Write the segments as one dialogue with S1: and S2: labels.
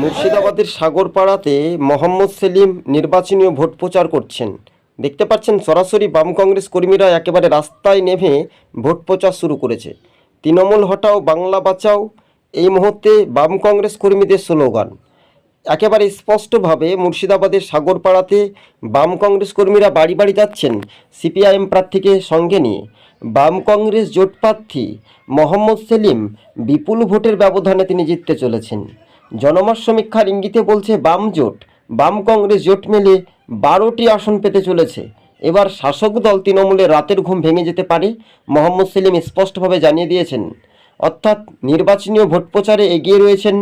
S1: মুর্শিদাবাদের সাগরপাড়াতে মোহাম্মদ সেলিম নির্বাচনীয় ভোট প্রচার করছেন। দেখতে পাচ্ছেন, সরাসরি বাম কংগ্রেস কর্মীরা একেবারে রাস্তায় নেমে ভোট প্রচার শুরু করেছে। তৃণমূল হটাও বাংলা বাঁচাও, এই মুহূর্তে বাম কংগ্রেস কর্মীদের স্লোগান। একেবারে স্পষ্টভাবে মুর্শিদাবাদের সাগরপাড়াতে বাম কংগ্রেস কর্মীরা বাড়ি বাড়ি যাচ্ছেন সিপিআইএম প্রার্থীকে সঙ্গে নিয়ে। বাম কংগ্রেস জোট প্রার্থী মোহাম্মদ সেলিম বিপুল ভোটের ব্যবধানে তিনি জিততে চলেছেন। জনমত সমীক্ষার ইঙ্গিতে বলছে বাম জোট, বাম কংগ্রেস জোট মিলে বারোটি আসন পেতে চলেছে। এবার শাসক দল তৃণমূলের রাতের ঘুম ভেঙে যেতে পারে, মোহাম্মদ সেলিম স্পষ্টভাবে জানিয়ে দিয়েছেন। অর্থাৎ নির্বাচনীয় ভোট প্রচারে এগিয়ে রয়েছেন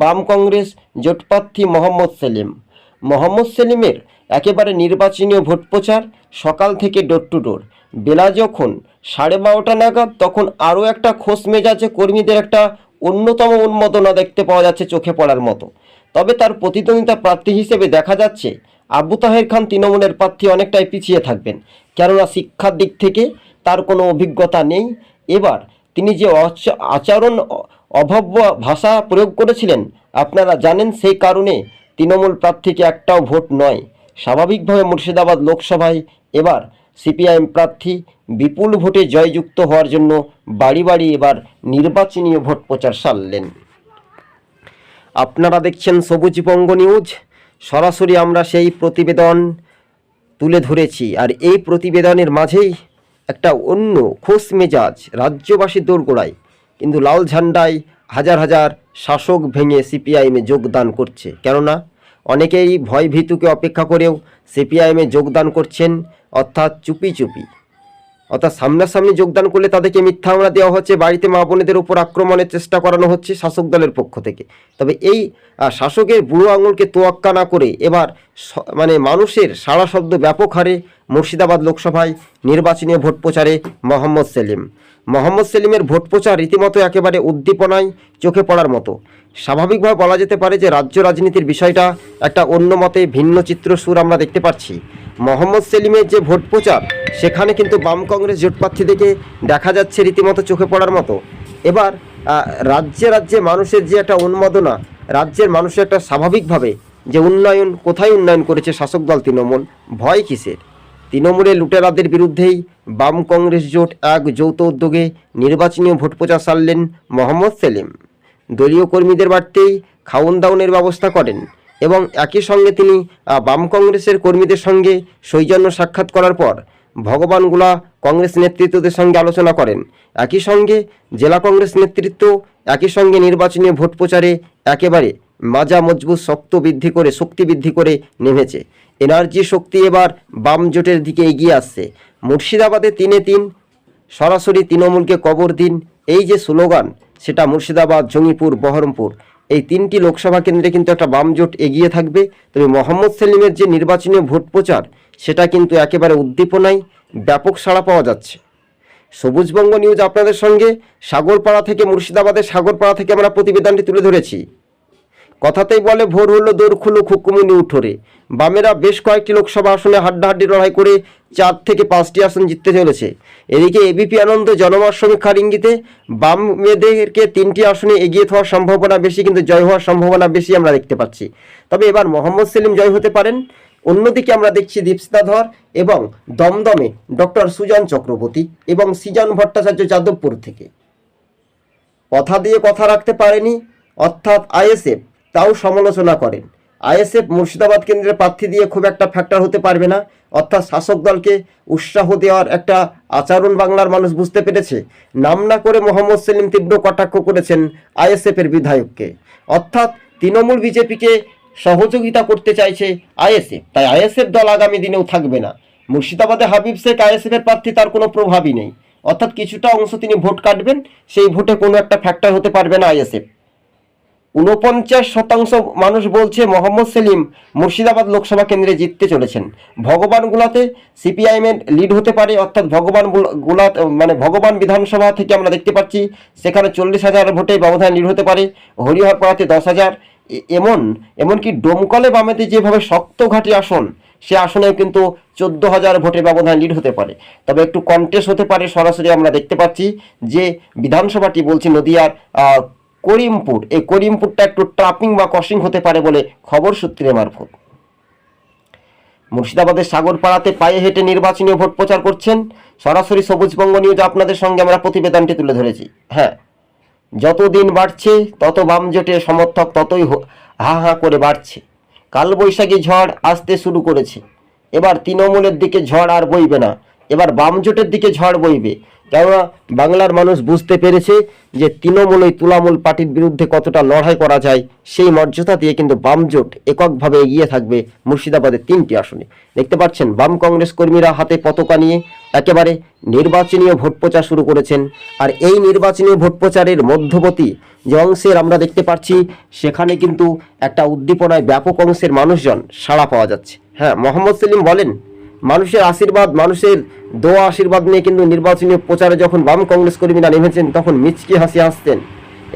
S1: বাম কংগ্রেস জোটপ্রার্থী মোহাম্মদ সেলিম। মোহাম্মদ সেলিমের একেবারে নির্বাচনীয় ভোট প্রচার সকাল থেকে ডোর টু ডোর বেলা যখন সাড়ে বারোটা নাগাদ, তখন আরও একটা খোশ মেজাজে কর্মীদের একটা অন্যতম উন্মোদনা দেখতে পাওয়া যাচ্ছে চোখে পড়ার মতো। তবে তার প্রতিদ্বন্দ্বিতা প্রার্থী হিসেবে দেখা যাচ্ছে, আবু তাহের খান তৃণমূলের প্রার্থী অনেকটাই পিছিয়ে থাকবেন। কেননা শিক্ষার দিক থেকে তার কোনো অভিজ্ঞতা নেই। এবার তিনি যে আচরণ অভব্য ভাষা প্রয়োগ করেছিলেন, আপনারা জানেন সেই কারণে তৃণমূল প্রার্থীকে একটাও ভোট নয়। স্বাভাবিকভাবে মুর্শিদাবাদ লোকসভায় এবার সিপিআইএম প্রার্থী বিপুল ভোটে জয়যুক্ত হওয়ার জন্য বাড়ি বাড়ি এবার নির্বাচনীয় ভোট প্রচার সারলেন। আপনারা দেখছেন সবুজ বঙ্গ নিউজ। সরাসরি আমরা সেই প্রতিবেদন তুলে ধরেছি। আর এই প্রতিবেদনের মাঝেই একটা অন্য খোশ মেজাজ রাজ্যবাসী দোরগোড়ায়। কিন্তু লাল ঝান্ডায় হাজার হাজার শাসক ভেঙে সিপিআইএমে যোগদান করছে। কেননা অনেকেই ভয় ভীতুকে অপেক্ষা করেও সিপিআইএমে যোগদান করছেন, অর্থাৎ চুপি চুপি। অর্থাৎ সামনাসামনি যোগদান করলে তাদেরকে মিথ্যা হামলা দেওয়া হচ্ছে, বাড়িতে মা বোনেদের উপর আক্রমণের চেষ্টা করানো হচ্ছে শাসক দলের পক্ষ থেকে। তবে এই শাসকের বুড়ো আঙুলকে তোয়াক্কা না করে এবার মানে মানুষের সাড়া শব্দ ব্যাপক হারে মুর্শিদাবাদ লোকসভায় নির্বাচনীয় ভোট প্রচারে মোহাম্মদ সেলিম। মোহাম্মদ সেলিমের ভোট প্রচার রীতিমতো একেবারে উদ্দীপনায় চোখে পড়ার মতো। স্বাভাবিকভাবে বলা যেতে পারে যে রাজ্য রাজনীতির বিষয়টা একটা অন্য মতে ভিন্ন চিত্র সুর আমরা দেখতে পাচ্ছি। মোহাম্মদ সেলিমের যে ভোট প্রচার, সেখানে কিন্তু বাম কংগ্রেস জোট প্রার্থীদেরকে দেখা যাচ্ছে রীতিমতো চোখে পড়ার মতো। এবার রাজ্যে রাজ্যে মানুষের যে একটা উন্মাদনা, রাজ্যের মানুষের একটা স্বাভাবিকভাবে যে উন্নয়ন, কোথায় উন্নয়ন করেছে শাসক দল তৃণমূল, ভয় কিসের? তৃণমূলের লুটেরাদের বিরুদ্ধেই বাম কংগ্রেস জোট এক যৌথ উদ্যোগে নির্বাচনীয় ভোট প্রচার সারলেন মোহাম্মদ সেলিম। দলীয় কর্মীদের বাড়তেই খাওন দাওনের ব্যবস্থা করেন এবং একই সঙ্গে তিনি বাম কংগ্রেসের কর্মীদের সঙ্গে সৌজন্য সাক্ষাৎ করার পর ভগবানগুলা কংগ্রেস নেতৃত্বদের সঙ্গে আলোচনা করেন। একই সঙ্গে জেলা কংগ্রেস নেতৃত্ব একই সঙ্গে নির্বাচনী ভোট প্রচারে একেবারে মাজা মজবুত শক্ত বৃদ্ধি করে, শক্তি বৃদ্ধি করে নেমেছে। এনার্জি শক্তি এবার বাম জোটের দিকে এগিয়ে আসছে। মুর্শিদাবাদে তিনে তিন, সরাসরি তৃণমূলকে কবর দিন, এই যে স্লোগান, সেটা মুর্শিদাবাদ, জঙ্গিপুর, বহরমপুর। এই তিনটি লোকসভা কেন্দ্রে কিন্তু একটা বাম জোট এগিয়ে থাকবে। তবে মোহাম্মদ সেলিমের যে নির্বাচনী ভোট প্রচার, সেটা কিন্তু একেবারে উদ্দীপনায় ব্যাপক সাড়া পাওয়া যাচ্ছে। সবুজবঙ্গ নিউজ আপনাদের সঙ্গে। সাগরপাড়া থেকে মুর্শিদাবাদের সাগরপাড়া থেকে আমরা প্রতিবেদনটি তুলে ধরেছি। কথাতেই বলে, ভোর হলো দৌড় খুলো খুকুমুনি উঠোরে। বামেরা বেশ কয়েকটি লোকসভা আসনে হাড্ডাহাড্ডি লড়াই করে চার থেকে পাঁচটি আসন জিততে চলেছে। এদিকে এবিপি আনন্দ জনমত সমীক্ষার ইঙ্গিতে বাম মেয়েদেরকে তিনটি আসনে এগিয়ে থাকার সম্ভাবনা বেশি, কিন্তু জয় হওয়ার সম্ভাবনা বেশি আমরা দেখতে পাচ্ছি। তবে এবার মোহাম্মদ সেলিম জয় হতে পারেন। অন্যদিকে আমরা দেখছি দীপসিতা ধর এবং দমদমে ডক্টর সুজন চক্রবর্তী এবং সৃজন ভট্টাচার্য যাদবপুর থেকে। কথা দিয়ে কথা রাখতে পারেনি, অর্থাৎ আইএসএফ তাও সমালোচনা করেন। আইএসএফ মুর্শিদাবাদ কেন্দ্রের প্রার্থী দিয়ে খুব একটা ফ্যাক্টর হতে পারবে না, অর্থাৎ শাসক দলকে উৎসাহ দেওয়ার একটা আচরণ বাংলার মানুষ বুঝতে পেরেছে। নাম না করে মোহাম্মদ সেলিম তীব্র কটাক্ষ করেছেন আইএসএফের বিধায়ককে। অর্থাৎ তৃণমূল বিজেপিকে সহযোগিতা করতে চাইছে আইএসএফ। তাই আইএসএফ দল আগামী দিনেও থাকবে না। মুর্শিদাবাদে হাবিব শেখ আইএসএফের প্রার্থী তার কোনো প্রভাবই নেই। অর্থাৎ কিছুটা অংশ তিনি ভোট কাটবেন, সেই ভোটে কোনো একটা ফ্যাক্টর হতে পারবে না আইএসএফ। উনপঞ্চাশ শতাংশ মানুষ বলছে মোহাম্মদ সেলিম মুর্শিদাবাদ লোকসভা কেন্দ্রে জিততে চলেছেন। ভগবান ভগবানগুলাতে সিপিআইএমের লিড হতে পারে, অর্থাৎ ভগবানগুলা মানে ভগবান বিধানসভা থেকে আমরা দেখতে পাচ্ছি, সেখানে চল্লিশ হাজার ভোটে ব্যবধান লিড হতে পারে, হরিহরপাড়াতে দশ হাজার। এমন, এমনকি ডোমকলে বামেতে যেভাবে শক্ত ঘাটি আসন, সে আসনেও কিন্তু চোদ্দ হাজার ভোটের ব্যবধান লিড হতে পারে। তবে একটু কন্টেস্ট হতে পারে সরাসরি আমরা দেখতে পাচ্ছি যে বিধানসভাটি বলছি নদিয়ার করিমপুর, এই করিমপুরটা একটু ট্রাপিং বা ক্রসিং হতে পারে বলে খবর সূত্রে মারফত। মুর্শিদাবাদের সাগরপাড়াতে পায়ে হেঁটে নির্বাচনী ভোট প্রচার করছেন সরাসরি সবুজবঙ্গ নিউজ আপনাদের সঙ্গে আমরা প্রতিবেদনটি তুলে ধরেছি। হ্যাঁ যত দিন বাড়ছে, তত বাম জোটের সমর্থক ততই হা হা করে বাড়ছে। কালবৈশাখী ঝড় আসতে শুরু করেছে। এবার তৃণমূলের দিকে ঝড় আর বইবে না। এবার বাম জোটের দিকে ঝড় বইবে। কেননা বাংলার মানুষ বুঝতে পেরেছে যে তৃণমূল ওই তুলামূল পার্টির বিরুদ্ধে কতটা লড়াই করা যায়, সেই মর্যাদা দিয়ে কিন্তু বাম জোট এককভাবে এগিয়ে থাকবে মুর্শিদাবাদের তিনটি আসনে। দেখতে পাচ্ছেন, বাম কংগ্রেস কর্মীরা হাতে পতাকা নিয়ে একেবারে নির্বাচনীয় ভোট প্রচার শুরু করেছেন। আর এই নির্বাচনী ভোট প্রচারের মধ্যবর্তী যে অংশের আমরা দেখতে পাচ্ছি, সেখানে কিন্তু একটা উদ্দীপনায় ব্যাপক অংশের মানুষজন সাড়া পাওয়া যাচ্ছে। হ্যাঁ মোহাম্মদ সেলিম বলেন মানুষের আশীর্বাদ, মানুষের দোয়া, আশীর্বাদ নিয়ে কিন্তু নির্বাচনী প্রচারে যখন বাম কংগ্রেস কর্মীরা নেমেছেন, তখন মিচকি হাসি হাসতেন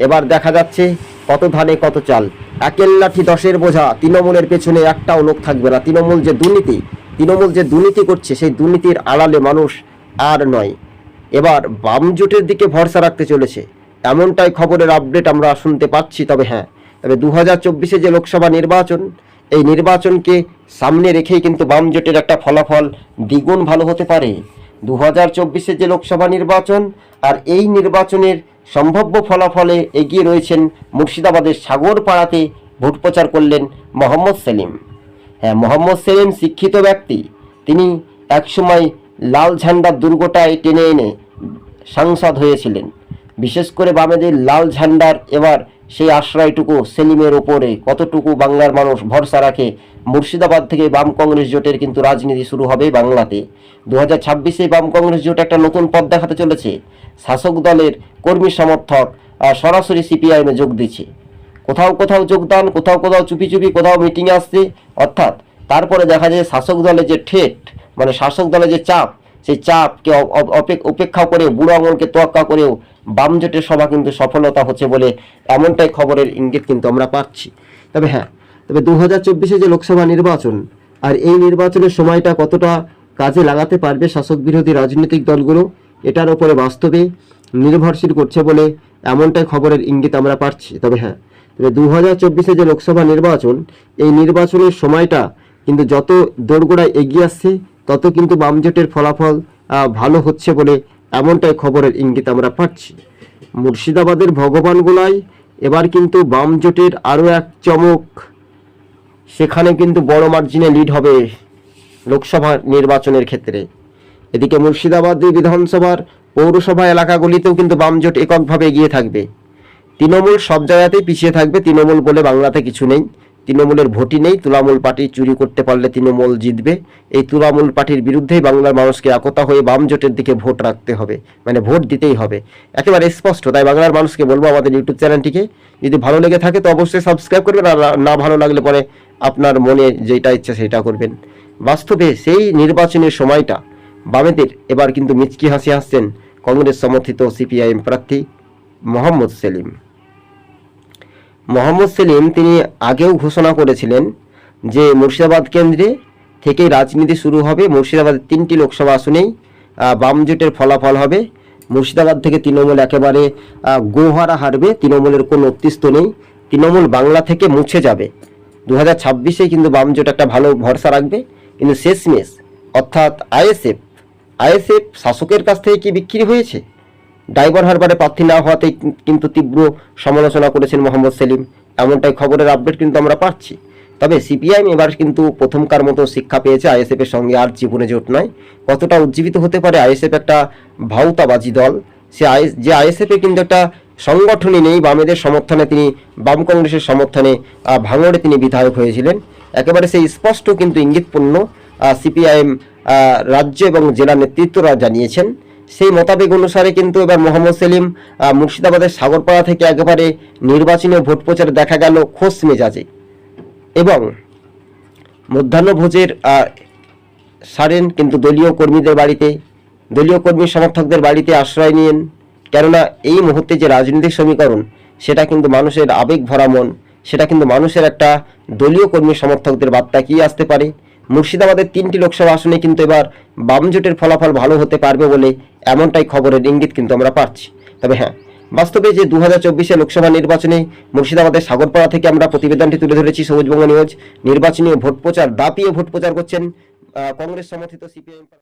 S1: এবার দেখা যাচ্ছে কত ধানে কত চাল। একের লাঠি দশের বোঝা, তৃণমূলের পেছনে একটাও লোক থাকবে না। তৃণমূল যে দুর্নীতি, তৃণমূল যে দুর্নীতি করছে, সেই দুর্নীতির আড়ালে মানুষ আর নয়। এবার বাম জোটের দিকে ভরসা রাখতে চলেছে। এমনটাই খবরের আপডেট আমরা শুনতে পাচ্ছি, তবে হ্যাঁ তবে দু হাজার যে লোকসভা নির্বাচন, এই নির্বাচনকে সামনে রেখেই কিন্তু বাম জোটের একটা ফলাফল দ্বিগুণ ভালো হতে পারে। দু হাজার চব্বিশে যে লোকসভা নির্বাচন আর এই নির্বাচনের সম্ভাব্য ফলাফলে এগিয়ে রয়েছেন মুর্শিদাবাদের সাগরপাড়াতে ভোট প্রচার করলেন মোহাম্মদ সেলিম। হ্যাঁ মোহাম্মদ সেলিম শিক্ষিত ব্যক্তি। তিনি একসময় লাল ঝান্ডার দুর্গটায় টেনে এনে সাংসদ হয়েছিলেন। বিশেষ করে বামেদের লাল ঝান্ডার এবার সেই আশ্রয়টুকু সেলিমের ওপরে কতটুকু বাংলার মানুষ ভরসা রাখে মুর্শিদাবাদ থেকে বাম কংগ্রেস জোটের কিন্তু রাজনীতি শুরু হবে বাংলাতে। দু হাজার ছাব্বিশে বাম কংগ্রেস জোট একটা নতুন পথ দেখাতে চলেছে। শাসক দলের কর্মী সমর্থক সরাসরি সিপিআইএমে যোগ দিচ্ছে। কোথাও কোথাও যোগদান, কোথাও কোথাও চুপি চুপি, কোথাও মিটিংয়ে আসছে। অর্থাৎ তারপরে দেখা যায় শাসক দলের যে ঠেট মানে শাসক দলের যে চাপ, সেই চাপকে উপেক্ষা করে বুড়ো আঙুলকে তোয়াক্কা করেও বাম জোটের সভা কিন্তু সফলতা হচ্ছে বলে এমনটাই খবরের ইঙ্গিত কিন্তু আমরা পাচ্ছি। তবে হ্যাঁ তবে দু হাজার যে লোকসভা নির্বাচন, আর এই নির্বাচনের সময়টা কতটা কাজে লাগাতে পারবে শাসক বিরোধী রাজনৈতিক দলগুলো, এটার ওপরে বাস্তবে নির্ভরশীল করছে বলে এমনটাই খবরের ইঙ্গিত আমরা পাচ্ছি। তবে হ্যাঁ তবে দু হাজার যে লোকসভা নির্বাচন, এই নির্বাচনের সময়টা কিন্তু যত দোরগোড়ায় এগিয়ে আসছে, তত কিন্তু বাম জোটের ফলাফল ভালো হচ্ছে বলে এমনটাই খবরের ইঙ্গিত আমরা পাচ্ছি। মুর্শিদাবাদের ভগবানগোলায় এবার কিন্তু বাম জোটের আরও এক চমক সেখানে কিন্তু বড় মার্জিনে লিড হবে লোকসভা নির্বাচনের ক্ষেত্রে। এদিকে মুর্শিদাবাদ বিধানসভার পৌরসভা এলাকাগুলিতেও কিন্তু বামজোট এককভাবে এগিয়ে থাকবে। তৃণমূল সব জায়গাতেই পিছিয়ে থাকবে তৃণমূল বলে বাংলাতে কিছু নেই। তৃণমূলের ভোটই নেই তুলামূল পার্টি চুরি করতে পারলে তৃণমূল জিতবে। এই তুলামূল পার্টির বিরুদ্ধেই বাংলার মানুষকে একতা হয়ে বাম জোটের দিকে ভোট রাখতে হবে মানে ভোট দিতেই হবে। একেবারে স্পষ্ট, তাই বাংলার মানুষকে বলব আমাদের ইউটিউব চ্যানেলটিকে যদি ভালো লেগে থাকে তো অবশ্যই সাবস্ক্রাইব করবেন আর না ভালো লাগলে পরে আপনার মনে যেটা ইচ্ছা সেটা করবেন। বাস্তবে সেই নির্বাচনের সময়টা বামেদের এবার কিন্তু মিচকি হাসি হাসছেন কংগ্রেস সমর্থিত সিপিআইএম প্রার্থী মোহাম্মদ সেলিম। মোহাম্মদ সেলিম তিনি আগেও ঘোষণা করেছিলেন যে মুর্শিদাবাদ কেন্দ্রে থেকেই রাজনীতি শুরু হবে, মুর্শিদাবাদের তিনটি লোকসভা আসনেই বাম জোটের ফলাফল হবে। মুর্শিদাবাদ থেকে তৃণমূল একেবারে গোহারা হারবে, তৃণমূলের কোনো অস্তিত্ব নেই, তৃণমূল বাংলা থেকে মুছে যাবে। দু হাজার ছাব্বিশে কিন্তু বাম জোট একটা ভালো ভরসা রাখবে। কিন্তু শেষমেশ, অর্থাৎ আইএসএফ আইএসএফ শাসকের কাছ থেকে কি বিক্রি হয়েছে? ড্রাইভার হারবারে প্রার্থী না হওয়াতেই কিন্তু তীব্র সমালোচনা করেছেন মোহাম্মদ সেলিম। এমনটাই খবরের আপডেট কিন্তু আমরা পাচ্ছি। তবে সিপিআইএম এবার কিন্তু প্রথমকার মতো শিক্ষা পেয়েছে আইএসএফের সঙ্গে আর জীবনে জোট নয়। কতটা উজ্জীবিত হতে পারে আইএসএফ একটা ভাউতাবাজি দল? সে আইএস যে আইএসএফে কিন্তু একটা সংগঠনই নেই, বামেদের সমর্থনে তিনি, বাম কংগ্রেসের সমর্থনে ভাঙড়ে তিনি বিধায়ক হয়েছিলেন। একেবারে সেই স্পষ্ট কিন্তু ইঙ্গিতপূর্ণ সিপিআইএম রাজ্য এবং জেলা নেতৃত্বরা জানিয়েছেন। সেই মোতাবেক অনুসারে কিন্তু এবার মোহাম্মদ সেলিম মুর্শিদাবাদের সাগরপাড়া থেকে একেবারে নির্বাচনী ভোট প্রচারে দেখা গেল খোস মেজাজে। এবং মধ্যাহ্নভোজের সারেন কিন্তু দলীয় কর্মীদের বাড়িতে, দলীয় কর্মী সমর্থকদের বাড়িতে আশ্রয় নিয়েন। কেননা এই মুহূর্তে যে রাজনৈতিক সমীকরণ, সেটা কিন্তু মানুষের আবেগ ভরা মন, সেটা কিন্তু মানুষের একটা দলীয় কর্মী সমর্থকদের বার্তা কি আসতে পারে? মুর্শিদাবাদের তিনটি লোকসভা আসনে কিন্তু এবার বাম জোটের ফলাফল ভালো হতে পারবে বলে এমনটাই খবরের ইঙ্গিত কিন্তু আমরা পাচ্ছি। তবে হ্যাঁ বাস্তবে যে দু হাজার লোকসভা নির্বাচনে মুর্শিদাবাদের সাগরপাড়া থেকে আমরা প্রতিবেদনটি তুলে ধরেছি সবুজবঙ্গ নিউজ। নির্বাচনী ভোট প্রচার, দাপিয়ে ভোট প্রচার করছেন কংগ্রেস সমর্থিত সিপিআইএম